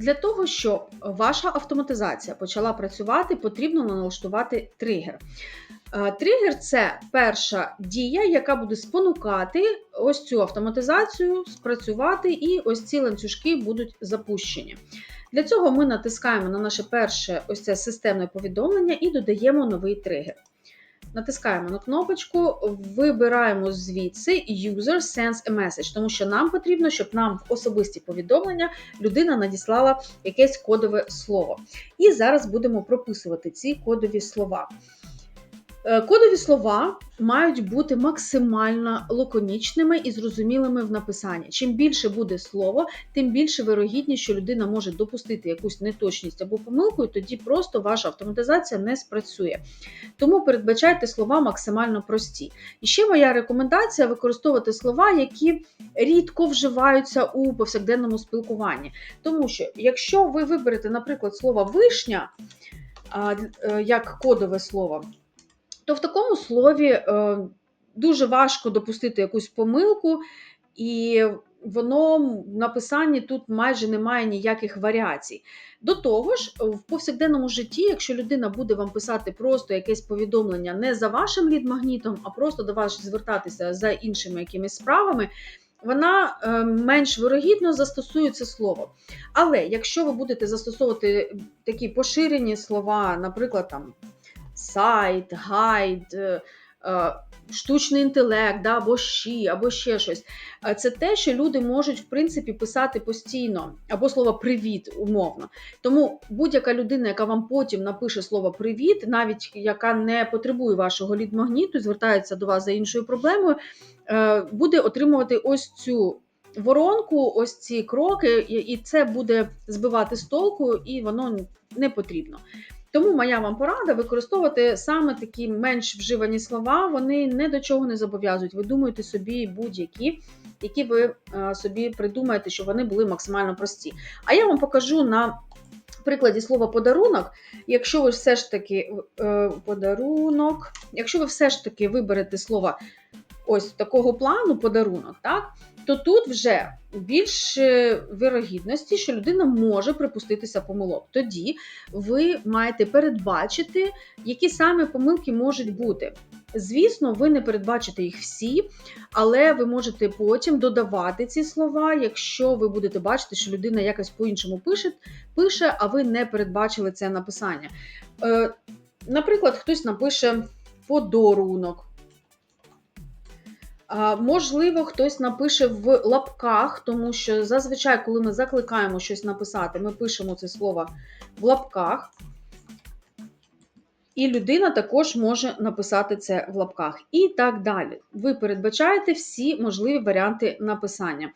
Для того, щоб ваша автоматизація почала працювати, потрібно налаштувати тригер. Е, Тригер це перша дія, яка буде спонукати ось цю автоматизацію спрацювати, і ось ці ланцюжки будуть запущені. Для цього ми натискаємо на наше перше ось це системне повідомлення і додаємо новий тригер. Натискаємо на кнопочку, вибираємо звідси User Sends a Message, тому що нам потрібно, щоб нам в особисті повідомлення людина надіслала якесь кодове слово. І зараз будемо прописувати ці кодові слова. Е, Кодові слова мають бути максимально лаконічними і зрозумілими в написанні. Чим більше буде слово, тим більше вирогідність, що людина може допустити якусь неточність або помилку, і тоді просто ваша автоматизація не спрацює. Тому передбачайте слова максимально прості. І ще моя рекомендація використовувати слова, які рідко вживаються у повсякденному спілкуванні. Тому що, якщо ви виберете, наприклад, слово вишня е, як кодове слово, то в такому слові е, дуже важко допустити якусь помилку, і воно в написанні тут майже немає ніяких варіацій. До того ж, в повсякденному житті, якщо людина буде вам писати просто якесь повідомлення не за вашим лід-магнітом, а просто до вас звертатися за іншими якимись справами. Вона е, менш вирогідно застосує це слово. Але якщо ви будете застосовувати такі поширені слова, наприклад, там сайт, гайд, е, е, штучний інтелект, да, або щі, або ще щось. Е, Це те, що люди можуть в принципі писати постійно, або слово привіт, умовно. Тому будь-яка людина, яка вам потім напише слово привіт, навіть яка не потребує вашого лід-магніту, звертається до вас за іншою проблемою, буде отримувати ось цю. Воронку, ось ці кроки, і це буде збивати з толку, і воно не потрібно. Тому моя вам порада використовувати саме такі менш вживані слова, вони не до чого не зобов'язують. Ви думаєте собі будь-які, які ви е, собі придумаєте, щоб вони були максимально прості. А я вам покажу на прикладі слова подарунок. Якщо ви все ж таки е, подарунок, якщо ви все ж таки виберете слово ось такого плану подарунок, так? То тут вже більше вирогідності, що людина може припуститися помилок. Тоді ви маєте передбачити, які саме помилки можуть бути. Звісно, ви не передбачите їх всі, але ви можете потім додавати ці слова, якщо ви будете бачити, що людина якось по-іншому пише, пише, а ви не передбачили це написання. Е, Наприклад, хтось напише подарунок. Можливо, хтось напише в лапках, тому що зазвичай, коли ми закликаємо щось написати, ми пишемо це слово в лапках. І людина також може написати це в лапках. І так далі. Ви передбачаєте всі можливі варіанти написання.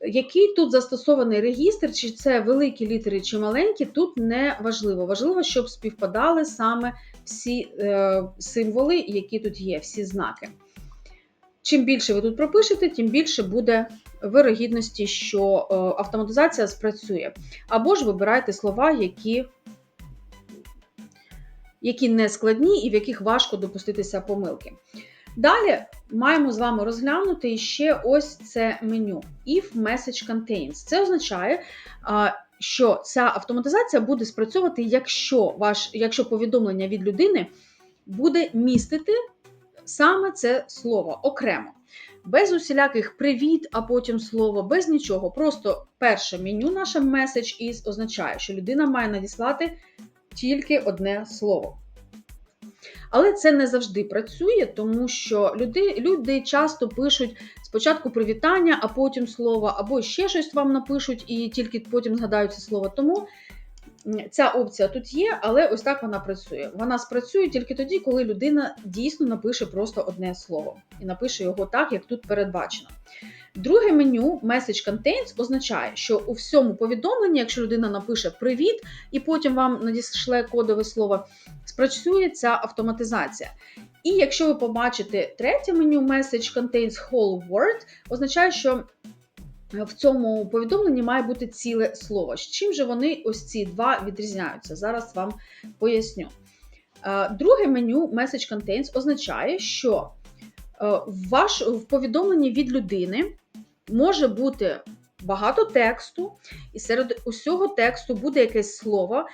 Який тут застосований регістр, чи це великі літери, чи маленькі, тут не важливо. Важливо, щоб співпадали саме всі е, символи, які тут є, всі знаки. Чим більше ви тут пропишете, тим більше буде вирогідності, що е, автоматизація спрацює. Або ж вибирайте слова, які які не складні і в яких важко допуститися помилки. Далі маємо з вами розглянути ще ось це меню If Message Contains. Це означає, що ця автоматизація буде спрацьовувати, якщо, ваш, якщо повідомлення від людини буде містити саме це слово окремо. Без усіляких привіт, а потім слово, без нічого. Просто перше меню, наше message is означає, що людина має надіслати тільки одне слово. Але це не завжди працює, тому що люди люди часто пишуть спочатку привітання, а потім слово, або ще щось вам напишуть і тільки потім згадають це слово. Тому ця опція тут є, але ось так вона працює. Вона спрацює тільки тоді, коли людина дійсно напише просто одне слово і напише його так, як тут передбачено. Друге меню Message Contains означає, що у всьому повідомленні, якщо людина напише Привіт, і потім вам надішле кодове слово, спрацює ця автоматизація. І якщо ви побачите третє меню Message Contains Whole Word, означає, що в цьому повідомленні має бути ціле слово. З чим же вони ось ці два відрізняються? Зараз вам поясню. Е, друге меню Message Contains означає, що е, ваш, в повідомленні від людини може бути багато тексту, і серед усього тексту буде якесь слово,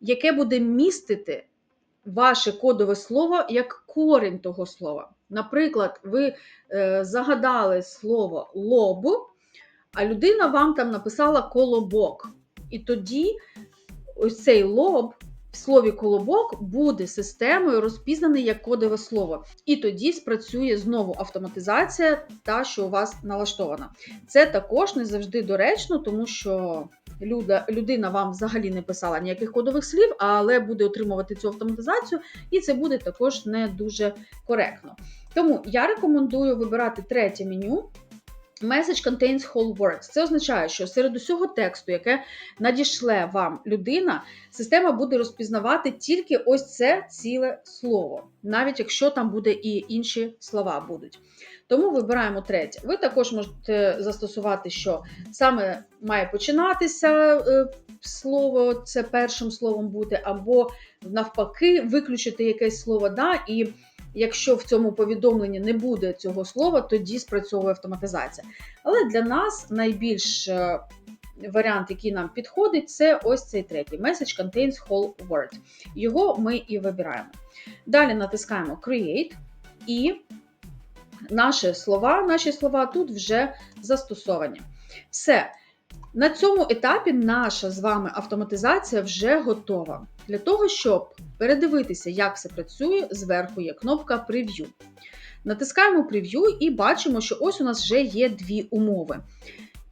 яке буде містити ваше кодове слово як корінь того слова. Наприклад, ви е, загадали слово лоб, а людина вам там написала колобок. І тоді ось цей лоб в слові колобок буде системою розпізнаний як кодове слово. І тоді спрацює знову автоматизація, та, що у вас налаштована. Це також не завжди доречно, тому що людина вам взагалі не писала ніяких кодових слів, але буде отримувати цю автоматизацію, і це буде також не дуже коректно. Тому я рекомендую вибирати третє меню. Message contains whole words. Це означає, що серед усього тексту, яке надішле вам людина, система буде розпізнавати тільки ось це ціле слово, навіть якщо там буде і інші слова будуть. Тому вибираємо третє. Ви також можете застосувати, що саме має починатися е, слово, це першим словом бути, або навпаки, виключити якесь слово, да, і Якщо в цьому повідомленні не буде цього слова, тоді спрацьовує автоматизація. Але для нас найбільш е, варіант, який нам підходить, це ось цей третій Message contains whole word. Його ми і вибираємо. Далі натискаємо Create, і наші слова, наші слова тут вже застосовані. Все. На цьому етапі наша з вами автоматизація вже готова. Для того, щоб передивитися, як все працює, зверху є кнопка Preview. Натискаємо Preview і бачимо, що ось у нас вже є дві умови.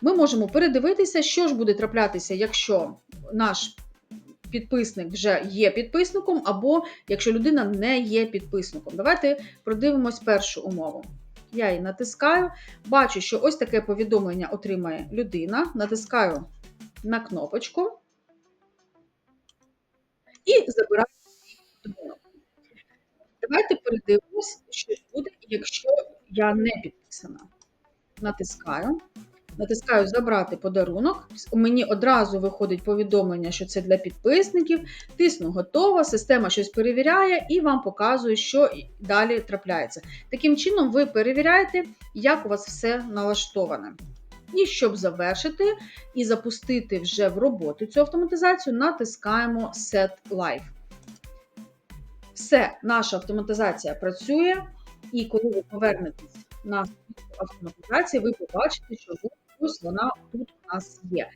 Ми можемо передивитися, що ж буде траплятися, якщо наш підписник вже є підписником, або якщо людина не є підписником. Давайте продивимось першу умову. Я її натискаю, бачу, що ось таке повідомлення отримає людина. Натискаю на кнопочку і забираю повідомлення. Давайте передивимось, що буде, якщо я не підписана. Натискаю. Натискаю Забрати подарунок. Мені одразу виходить повідомлення, що це для підписників. Тисну готово, система щось перевіряє і вам показує, що далі трапляється. Таким чином, ви перевіряєте, як у вас все налаштоване. І щоб завершити і запустити вже в роботу цю автоматизацію, натискаємо Set Live. Все, наша автоматизація працює, і коли ви повернетесь на автоматизацію, ви побачите, що ось вона тут у нас є.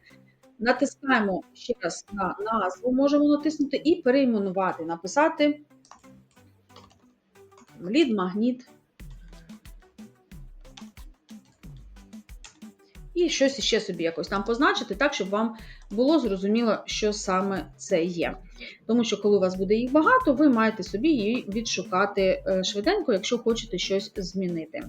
Натискаємо ще раз на назву, можемо натиснути і перейменувати, написати лід магніт. І щось іще собі якось там позначити, так, щоб вам було зрозуміло, що саме це є. Тому що, коли у вас буде їх багато, ви маєте собі її відшукати е, швиденько, якщо хочете щось змінити.